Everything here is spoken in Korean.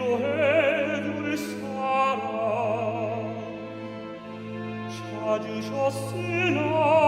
위로해 줄 사람 찾으셨으나